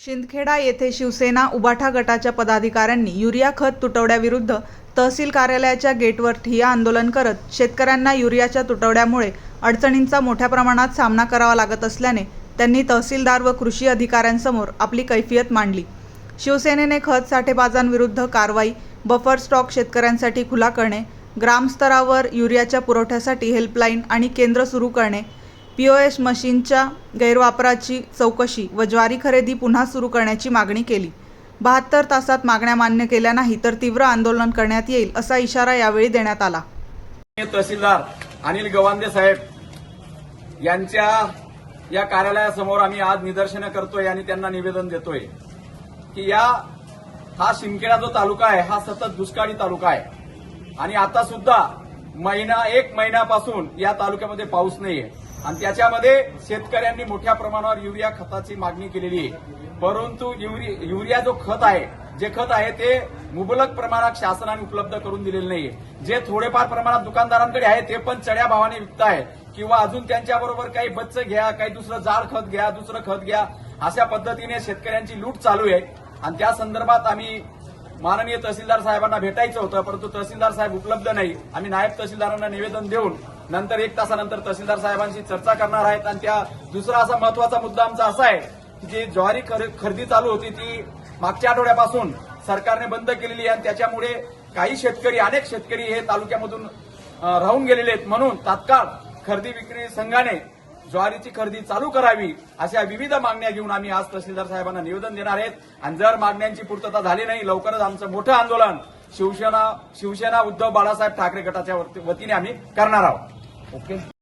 शिंदखेडा येथे शिवसेना उबाठा गटाच्या पदाधिकाऱ्यांनी युरिया खत तुटवड्याविरुद्ध तहसील कार्यालयाच्या गेटवर ठिय्या आंदोलन करत शेतकऱ्यांना युरियाच्या तुटवड्यामुळे अडचणींचा मोठ्या प्रमाणात सामना करावा लागत असल्याने त्यांनी तहसीलदार व कृषी अधिकाऱ्यांसमोर आपली कैफियत मांडली. शिवसेनेने खत साठेबाजांविरुद्ध कारवाई बफर स्टॉक शेतकऱ्यांसाठी खुला करणे ग्रामस्तरावर युरियाच्या पुरवठ्यासाठी हेल्पलाईन आणि केंद्र सुरू करणे पीओएस मशीनच्या गैरवापराची चौकशी व ज्वारी खरेदी पुन्हा सुरू करण्याची मागणी केली. बहात्तर तासात मागण्या मान्य केल्या नाही तर तीव्र आंदोलन करण्यात येईल असा इशारा यावेळी देण्यात आला. तहसीलदार अनिल गवांदे साहेब यांच्या या कार्यालयासमोर आम्ही आज निदर्शनं करतोय आणि त्यांना निवेदन देतोय की या हा शिंदखेडा जो तालुका आहे हा सतत दुष्काळी तालुका आहे. आणि आता सुद्धा महिना एक महिन्यापासून या तालुक्यामध्ये पाऊस नाहीये. आणि त्याच्यामध्ये शेतकऱ्यांनी मोठ्या प्रमाणावर युरिया खताची मागणी केलेली आहे. परंतु युरि- युरिया जो खत आहे जे खत आहे ते मुबलक प्रमाणात शासनाने उपलब्ध करून दिलेले नाहीये. जे थोडेफार प्रमाणात दुकानदारांकडे आहे ते पण चढ्या भावाने विकत आहे. किंवा अजून त्यांच्याबरोबर काही बच्च घ्या काही दुसरं जाड खत घ्या दुसरं खत घ्या अशा पद्धतीने शेतकऱ्यांची लूट चालू आहे. आणि त्या संदर्भात आम्ही माननीय तहसीलदार साहेबांना भेटायचं होतं परंतु तहसीलदार साहेब उपलब्ध नाही. आम्ही नायब तहसीलदारांना निवेदन देऊन नंतर एक तासानंतर तहसीलदार साहेबांशी चर्चा करणार आहेत. आणि त्या दुसरा असा महत्त्वाचा मुद्दा आमचा असा आहे की जी ज्वारी खरेदी चालू होती ती मागच्या आठवड्यापासून सरकारने बंद केलेली आहे. आणि त्याच्यामुळे काही शेतकरी अनेक शेतकरी हे तालुक्यामधून राहून गेलेले आहेत. म्हणून तात्काळ खरेदी विक्री संघाने ज्वारीची खरेदी चालू करावी अशा विविध मागण्या घेऊन आम्ही आज तहसीलदार साहेबांना निवेदन देणार आहेत. आणि जर मागण्यांची पूर्तता झाली नाही लवकरच आमचं मोठं आंदोलन शिवसेना शिवसेना उद्धव बाळासाहेब ठाकरे गटाच्या वतीने आम्ही करणार आहोत. Okay.